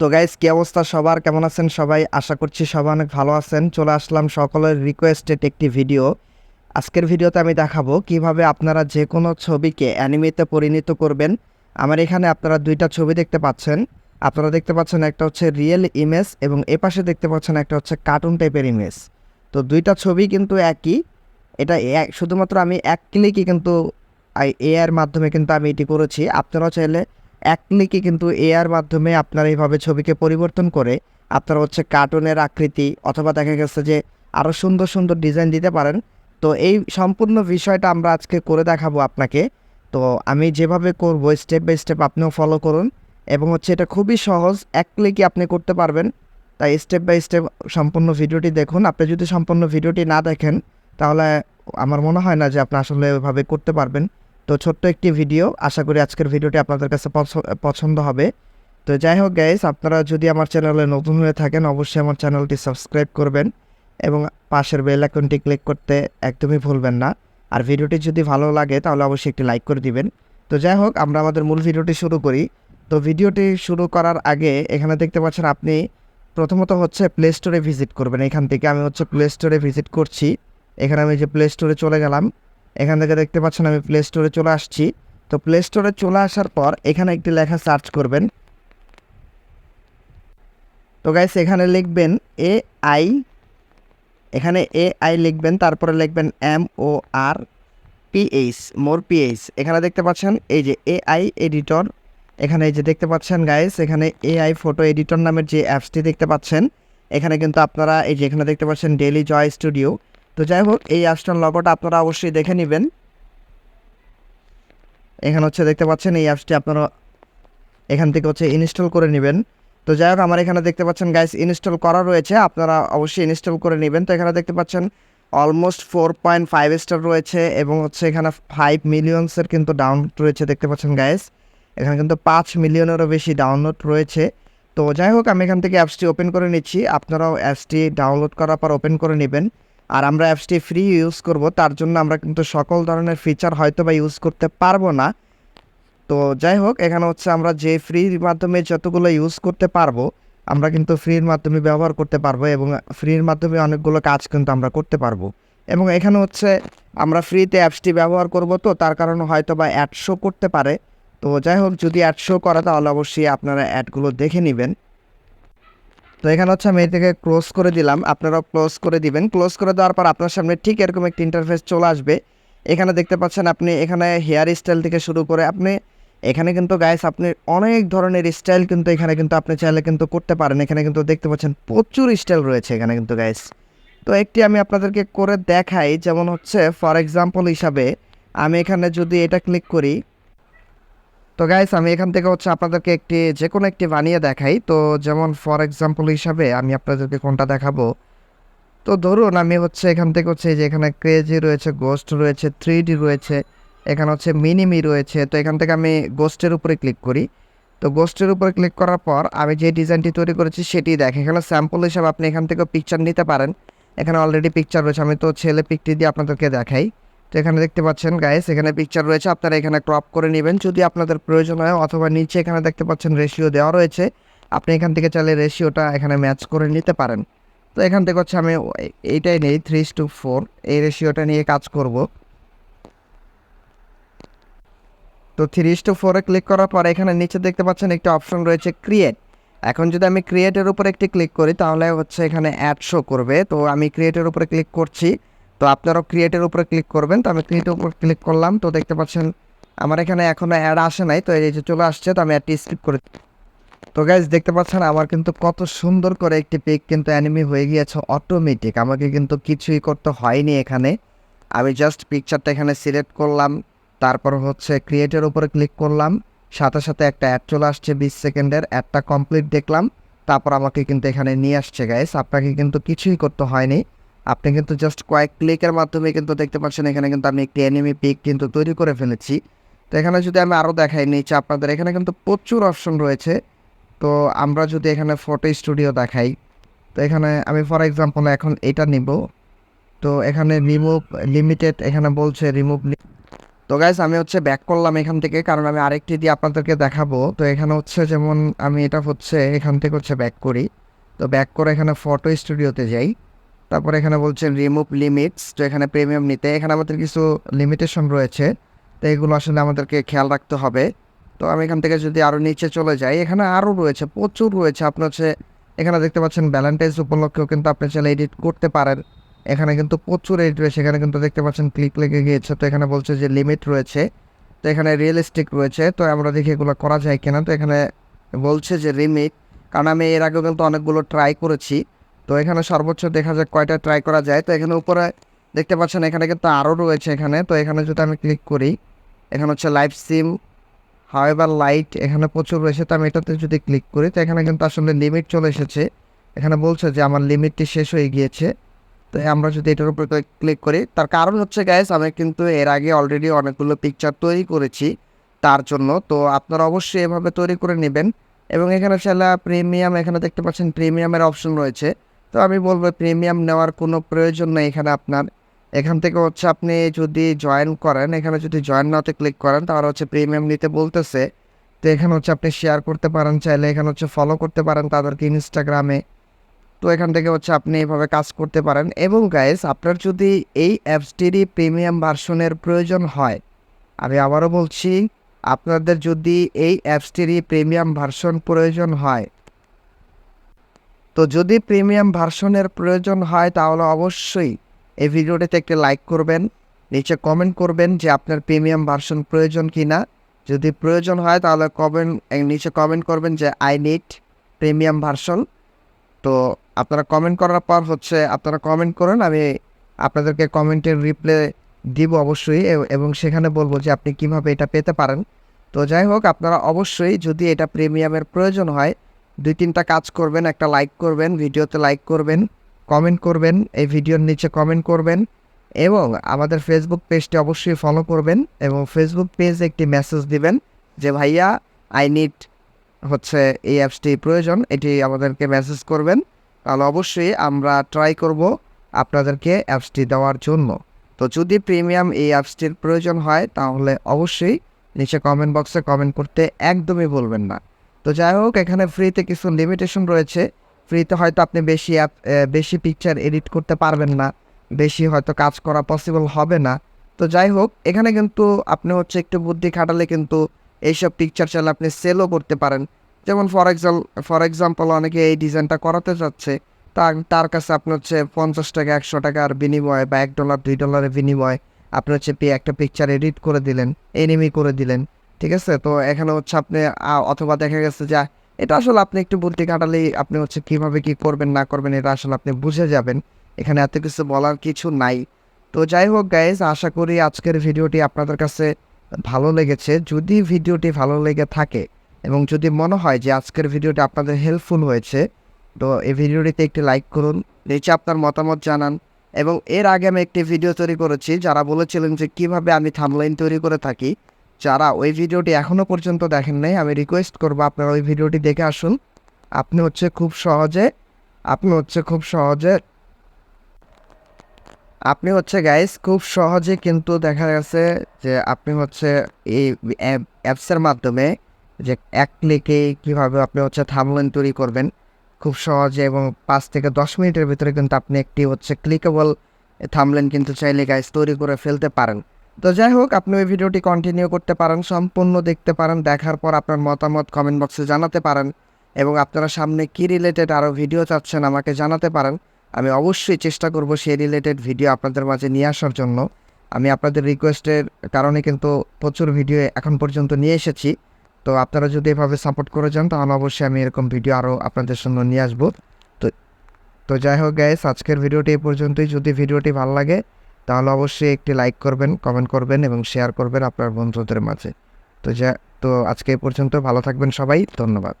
তো গাইজ কি অবস্থা সবার? কেমন আছেন সবাই? আশা করছি সবাই অনেক ভালো আছেন। চলে আসলাম সকলের রিকোয়েস্টেড একটি ভিডিও আজকের ভিডিওতে আমি দেখাবো কীভাবে আপনারা যে কোনো ছবিকে অ্যানিমেতে পরিণত করবেন। আমার এখানে আপনারা দুইটা ছবি দেখতে পাচ্ছেন। আপনারা দেখতে পাচ্ছেন একটা হচ্ছে রিয়েল ইমেজ এবং এপাশে দেখতে পাচ্ছেন একটা হচ্ছে কার্টুন টাইপের ইমেজ তো দুইটা ছবি কিন্তু একই। এটা শুধুমাত্র আমি এক ক্লিকই কিন্তু এআর মাধ্যমে কিন্তু আমি এটি করেছি। আপনারাও চাইলে এক ক্লিকে কিন্তু এআর মাধ্যমে আপনারা এইভাবে ছবিকে পরিবর্তন করে আপনারা হচ্ছে কার্টুনের আকৃতি অথবা দেখা গেছে যে আরও সুন্দর সুন্দর ডিজাইন দিতে পারেন। তো এই সম্পূর্ণ বিষয়টা আমরা আজকে করে দেখাবো আপনাকে। তো আমি যেভাবে করব স্টেপ বাই স্টেপ আপনিও ফলো করুন এবং হচ্ছে এটা খুবই সহজ, এক ক্লিকে আপনি করতে পারবেন। তাই স্টেপ বাই স্টেপ সম্পূর্ণ ভিডিওটি দেখুন। আপনি যদি সম্পূর্ণ ভিডিওটি না দেখেন, তাহলে আমার মনে হয় না যে আপনি আসলে ওইভাবে করতে পারবেন। তো ছোট্ট একটি ভিডিও। আশা করি আজকের ভিডিওটি আপনাদের কাছে পছ- পছন্দ হবে। তো যাই হোক গাইস আপনারা যদি আমার চ্যানেলে নতুন হয়ে থাকেন, অবশ্যই আমার চ্যানেলটি সাবস্ক্রাইব করবেন এবং পাশের বেল আইকনটি ক্লিক করতে একদমই ভুলবেন না। আর ভিডিওটি যদি ভালো লাগে, তাহলে অবশ্যই একটি লাইক করে দিবেন। তো যাই হোক, আমরা আমাদের মূল ভিডিওটি শুরু করি। তো ভিডিওটি শুরু করার আগে এখানে দেখতে পাচ্ছেন আপনি প্রথমত হচ্ছে প্লে স্টোরে ভিজিট করবেন। এখান থেকে আমি হচ্ছে প্লে স্টোরে ভিজিট করছি। এখানে আমি যে প্লে স্টোরে চলে গেলাম এখান থেকে দেখতে পাচ্ছেন আমি প্লে স্টোরে চলে আসছি। তো প্লে স্টোরে চলে আসার পর এখানে একটি লেখা সার্চ করবেন। তো গাইস এখানে লিখবেন এ আই এখানে এ আই লিখবেন, তারপরে লিখবেন M O R P H more P H এখানে দেখতে পাচ্ছেন এই যে এ আই এডিটর এখানে এই যে দেখতে পাচ্ছেন গাইস এখানে এআই ফটো এডিটর নামের যে অ্যাপসটি দেখতে পাচ্ছেন। এখানে কিন্তু আপনারা এই যে এখানে দেখতে পাচ্ছেন ডেলি জয় স্টুডিও তো যাই হোক, এই অ্যাপসটার লগোটা আপনারা অবশ্যই দেখে নেবেন। এখানে হচ্ছে দেখতে পাচ্ছেন, এই অ্যাপসটি আপনারা এখান থেকে হচ্ছে ইনস্টল করে নেবেন। তো যাই হোক, আমার এখানে দেখতে পাচ্ছেন গাইস ইনস্টল করা রয়েছে। আপনারা অবশ্যই ইনস্টল করে নেবেন। তো এখানে দেখতে পাচ্ছেন almost four point five star রয়েছে এবং হচ্ছে এখানে ফাইভ মিলিয়নসের কিন্তু ডাউনলোড রয়েছে দেখতে পাচ্ছেন গাইস এখানে কিন্তু পাঁচ মিলিয়নেরও বেশি ডাউনলোড রয়েছে। তো যাই হোক, আমি এখান থেকে অ্যাপসটি ওপেন করে নিচ্ছি। আপনারাও অ্যাপসটি ডাউনলোড করার পর ওপেন করে নেবেন। আর আমরা অ্যাপসটি ফ্রি ইউজ করব, তার জন্য আমরা কিন্তু সকল ধরনের ফিচার হয়তো বা ইউজ করতে পারব না। তো যাই হোক, এখানে হচ্ছে আমরা যে ফ্রির মাধ্যমে যতগুলো ইউজ করতে পারব, আমরা কিন্তু ফ্রির মাধ্যমে ব্যবহার করতে পারব এবং ফ্রির মাধ্যমে অনেকগুলো কাজ কিন্তু আমরা করতে পারব। এবং এখানে হচ্ছে আমরা ফ্রিতে অ্যাপসটি ব্যবহার করব তো, তার কারণে হয়তো বা অ্যাড শো করতে পারে। তো যাই হোক, যদি অ্যাড শো করে তাহলে অবশ্যই আপনারা অ্যাডগুলো দেখে নেবেন। তো এখানে হচ্ছে আমি এটাকে ক্লোজ করে দিলাম। আপনারাও ক্লোজ করে দিবেন। ক্লোজ করে দেওয়ার পর আপনার সামনে ঠিক এরকম একটি ইন্টারফেস চলে আসবে। এখানে দেখতে পাচ্ছেন আপনি এখানে হেয়ার স্টাইল থেকে শুরু করে আপনি এখানে কিন্তু গাইস আপনি অনেক ধরনের স্টাইল কিন্তু এখানে কিন্তু আপনি চাইলে কিন্তু করতে পারেন। এখানে কিন্তু দেখতে পাচ্ছেন প্রচুর স্টাইল রয়েছে এখানে কিন্তু গাইস তো একটি আমি আপনাদেরকে করে দেখাই। যেমন হচ্ছে ফর এক্সাম্পল হিসাবে আমি এখানে যদি এটা ক্লিক করি তো গাইস আমি এখান থেকে হচ্ছে আপনাদেরকে একটি যে কোনো একটি বানিয়ে দেখাই। তো যেমন ফর এক্সাম্পল হিসাবে আমি আপনাদেরকে কোনটা দেখাবো? তো ধরুন আমি হচ্ছে এখান থেকে হচ্ছে যে এখানে ক্রেজি রয়েছে গোস্ট রয়েছে থ্রি রয়েছে, এখানে হচ্ছে মিনিমি রয়েছে। তো এখান থেকে আমি গোস্টের উপরে ক্লিক করি। তো গোস্টের উপরে ক্লিক করার পর আমি যে ডিজাইনটি তৈরি করেছি সেটি দেখে। এখানে স্যাম্পল হিসাবে আপনি এখান থেকে পিকচার নিতে পারেন। এখানে অলরেডি পিকচার রয়েছে। আমি তো ছেলে পিকটি দিয়ে আপনাদেরকে দেখাই। তো এখানে দেখতে পাচ্ছেন গাইস এখানে পিকচার রয়েছে। আপনারা এখানে ক্রপ করে নেবেন। যদি আপনাদের প্রয়োজন হয়, অথবা নিচে এখানে দেখতে পাচ্ছেন রেশিও দেওয়া রয়েছে, আপনি এখান থেকে চাইলে রেশিওটা এখানে ম্যাচ করে নিতে পারেন। তো এখান থেকে হচ্ছে আমি এইটাই নেই থ্রি টু ফোর এই রেশিওটা নিয়ে কাজ করব। তো থ্রি টু ফোরে ক্লিক করার পর এখানে নিচে দেখতে পাচ্ছেন একটা অপশন রয়েছে ক্রিয়েট এখন যদি আমি ক্রিয়েটের উপর একটি ক্লিক করি, তাহলে হচ্ছে এখানে অ্যাড শো করবে। তো আমি ক্রিয়েটের উপরে ক্লিক করছি। তো আপনারাও ক্রিয়েটের উপরে ক্লিক করবেন। তো আমি ক্রিয়েটের উপর ক্লিক করলাম। তো দেখতে পাচ্ছেন, আমার এখানে এখনও অ্যাড আসে নাই। তো এই যে চলে আসছে, তো আমি অ্যাডটি স্কিপ করে তো গাইজ দেখতে পাচ্ছেন, আমার কিন্তু কত সুন্দর করে একটি পিক কিন্তু অ্যানিমি হয়ে গিয়েছে অটোমেটিক আমাকে কিন্তু কিছুই করতে হয়নি এখানে। আমি জাস্ট পিকচারটা এখানে সিলেক্ট করলাম। তারপর হচ্ছে ক্রিয়েটের উপরে ক্লিক করলাম। সাথে সাথে একটা অ্যাড চলে আসছে বিশ সেকেন্ডের। অ্যাডটা কমপ্লিট দেখলাম। তারপর আমাকে কিন্তু এখানে নিয়ে আসছে গাইস আপনাকে কিন্তু কিছুই করতে হয়নি। আপনি কিন্তু জাস্ট কয়েক ক্লিকের মাধ্যমে কিন্তু দেখতে পাচ্ছেন এখানে কিন্তু আমি একটি অ্যানিমি পিক কিন্তু তৈরি করে ফেলেছি। তো এখানে যদি আমি আরও দেখাই, নিচে আপনাদের এখানে কিন্তু প্রচুর অপশন রয়েছে। তো আমরা যদি এখানে ফটো স্টুডিও দেখাই, তো এখানে আমি ফর এক্সাম্পল এখন এটা নিব। তো এখানে রিমুভ লিমিটেড এখানে বলছে রিমুভ তো গাইস আমি হচ্ছে ব্যাক করলাম এখান থেকে, কারণ আমি আরেকটি দিয়ে আপনাদেরকে দেখাবো। তো এখানে হচ্ছে যেমন আমি এটা হচ্ছে এখান থেকে হচ্ছে ব্যাক করি। তো ব্যাক করে এখানে ফটো স্টুডিওতে যাই। তারপর এখানে বলছেন রিমুভ লিমিটস তো এখানে প্রিমিয়াম নিতে। এখানে আমাদের কিছু লিমিটেশন রয়েছে, তো এগুলো আসলে আমাদেরকে খেয়াল রাখতে হবে। তো আমি এখান থেকে যদি আরও নিচে চলে যাই, এখানে আরও রয়েছে, প্রচুর রয়েছে। আপনার হচ্ছে এখানে দেখতে পাচ্ছেন ভ্যালেন্টাইন্স উপলক্ষেও কিন্তু আপনি চাইলে এডিট করতে পারেন। এখানে কিন্তু প্রচুর এডিট রয়েছে, এখানে কিন্তু দেখতে পাচ্ছেন ক্লিক লেগে গিয়েছে। তো এখানে বলছে যে লিমিট রয়েছে, তো এখানে রিয়েলিস্টিক রয়েছে। তো আমরা দেখি এগুলো করা যায় কিনা। তো এখানে বলছে যে লিমিট কারণ আমি এর আগেও কিন্তু অনেকগুলো ট্রাই করেছি। তো এখানে সর্বোচ্চ দেখা যায় কয়টা ট্রাই করা যায়। তো এখানে উপরে দেখতে পাচ্ছেন, এখানে কিন্তু আরও রয়েছে এখানে। তো এখানে যদি আমি ক্লিক করি, এখানে হচ্ছে লাইভ সিম হাওয়েভার লাইট এখানে প্রচুর রয়েছে, তো আমি এটাতে যদি ক্লিক করি, তো এখানে কিন্তু আসলে লিমিট চলে এসেছে। এখানে বলছে যে আমার লিমিটটি শেষ হয়ে গিয়েছে। তো আমরা যদি এটার উপরে ক্লিক করি, তার কারণ হচ্ছে গ্যাস আমি কিন্তু এর আগে অলরেডি অনেকগুলো পিকচার তৈরি করেছি তার জন্য। তো আপনারা অবশ্যই এভাবে তৈরি করে নেবেন। এবং এখানে চাইলে প্রিমিয়াম এখানে দেখতে পাচ্ছেন প্রিমিয়ামের অপশন রয়েছে। তো আমি বলব প্রিমিয়াম নেওয়ার কোনো প্রয়োজন নেই এখানে আপনার। এখান থেকে হচ্ছে আপনি যদি জয়েন করেন, এখানে যদি জয়েন নাওতে ক্লিক করেন, তাহলে হচ্ছে প্রিমিয়াম নিতে বলতেছে। তো এখানে হচ্ছে আপনি শেয়ার করতে পারেন, চাইলে এখানে হচ্ছে ফলো করতে পারেন তাদেরকে ইনস্টাগ্রামে তো এখান থেকে হচ্ছে আপনি এইভাবে কাজ করতে পারেন। এবং গাইস আপনার যদি এই অ্যাপসটিরই প্রিমিয়াম ভার্সনের প্রয়োজন হয়, আমি আবারও বলছি, আপনাদের যদি এই অ্যাপসটিরই প্রিমিয়াম ভার্সন প্রয়োজন হয় তো যদি প্রিমিয়াম ভার্সনের প্রয়োজন হয় তাহলে অবশ্যই এই ভিডিওটিতে একটি লাইক করবেন, নিচে কমেন্ট করবেন যে আপনার প্রিমিয়াম ভার্সন প্রয়োজন কি না যদি প্রয়োজন হয় তাহলে কমেন্ট নিচে কমেন্ট করবেন যে আই নিড প্রিমিয়াম ভার্সন। তো আপনারা কমেন্ট করার পর হচ্ছে আপনারা কমেন্ট করুন, আমি আপনাদেরকে কমেন্টের রিপ্লে দিব অবশ্যই এবং সেখানে বলব যে আপনি কীভাবে এটা পেতে পারেন। তো যাই হোক, আপনারা অবশ্যই যদি এটা প্রিমিয়ামের প্রয়োজন হয় দুই তিনটা কাজ করবেন, একটা লাইক করবেন, ভিডিওতে লাইক করবেন কমেন্ট করবেন, এই ভিডিওর নিচে কমেন্ট করবেন এবং আমাদের ফেসবুক পেজটি অবশ্যই ফলো করবেন এবং ফেসবুক পেজে একটি মেসেজ দিবেন যে, ভাইয়া আই নিড হচ্ছে এই অ্যাপসটি প্রয়োজন, এটি আমাদেরকে মেসেজ করবেন। তাহলে অবশ্যই আমরা ট্রাই করব আপনাদেরকে অ্যাপসটি দেওয়ার জন্য। তো যদি প্রিমিয়াম এই অ্যাপসটির প্রয়োজন হয়, তাহলে অবশ্যই নিচে কমেন্ট বক্সে কমেন্ট করতে একদমই বলবেন না। তো যাই হোক এখানে ফ্রিতে কিছু লিমিটেশন রয়েছে। ফ্রিতে হয়তো আপনি বেশি অ্যাপ বেশি পিকচার এডিট করতে পারবেন না। বেশি হয়তো কাজ করা পসিবল হবে না। তো যাই হোক এখানে কিন্তু আপনি হচ্ছে একটু বুদ্ধি খাটালে কিন্তু এইসব পিকচার চাইলে আপনি সেলও করতে পারেন। যেমন ফর এক্সাম্পল ফর এক্সাম্পল অনেকে এই ডিজাইনটা করাতে চাচ্ছে তার তার কাছে আপনি হচ্ছে পঞ্চাশ টাকা, একশো টাকার বিনিময়ে বা এক ডলার দুই ডলারের বিনিময়ে আপনি হচ্ছে একটা পিকচার এডিট করে দিলেন এনিমি করে দিলেন। ঠিক আছে? তো এখানে হচ্ছে আপনি অথবা দেখা গেছে যে, এটা আসলে আপনি একটু বুদ্ধি কাটালেই আপনি হচ্ছে কীভাবে কী করবেন, না করবেন, এটা আসলে আপনি বুঝে যাবেন। এখানে এত কিছু বলার কিছু নাই। তো যাই হোক গাইজ আশা করি আজকের ভিডিওটি আপনাদের কাছে ভালো লেগেছে। যদি ভিডিওটি ভালো লেগে থাকে এবং যদি মনে হয় যে আজকের ভিডিওটি আপনাদের হেল্পফুল হয়েছে, তো এই ভিডিওটিতে একটি লাইক করুন, নিচে আপনার মতামত জানান এবং এর আগে আমি একটি ভিডিও তৈরি করেছি। যারা বলেছিলেন যে কীভাবে আমি থামলাইন তৈরি করে থাকি যারা ওই ভিডিওটি এখনও পর্যন্ত দেখেন নাই, আমি রিকোয়েস্ট করব আপনারা ওই ভিডিওটি দেখে আসুন। আপনি হচ্ছে খুব সহজে, আপনি হচ্ছে খুব সহজে, আপনি হচ্ছে গাইস খুব সহজে কিন্তু দেখা গেছে যে আপনি হচ্ছে এই অ্যাপসের মাধ্যমে যে এক ক্লিকে কীভাবে আপনি হচ্ছে থামলেন তৈরি করবেন, খুব সহজে এবং পাঁচ থেকে দশ মিনিটের ভিতরে কিন্তু আপনি একটি হচ্ছে ক্লিকেবল থামলেন কিন্তু চাইলে গাইস তৈরি করে ফেলতে পারেন। তো যাই হোক, আপনি ওই ভিডিওটি কন্টিনিউ করতে পারেন, সম্পূর্ণ দেখতে পারেন, দেখার পর আপনার মতামত কমেন্ট বক্সে জানাতে পারেন এবং আপনারা সামনে কী রিলেটেড আরও ভিডিও চাচ্ছেন আমাকে জানাতে পারেন। আমি অবশ্যই চেষ্টা করব সেই রিলেটেড ভিডিও আপনাদের মাঝে নিয়ে আসার জন্য। আমি আপনাদের রিকোয়েস্টের কারণে কিন্তু প্রচুর ভিডিও এখন পর্যন্ত নিয়ে এসেছি। তো আপনারা যদি এভাবে সাপোর্ট করে যান, তাহলে অবশ্যই আমি এরকম ভিডিও আরও আপনাদের জন্য নিয়ে আসব। তো তো যাই হোক গাইস আজকের ভিডিওটি এই পর্যন্তই। যদি ভিডিওটি ভালো লাগে তাহলে অবশ্যই একটি লাইক করবেন কমেন্ট করবেন এবং শেয়ার করবেন আপনার বন্ধুদের মাঝে। তো যা, তো আজকে এ পর্যন্ত ভালো থাকবেন সবাই, ধন্যবাদ।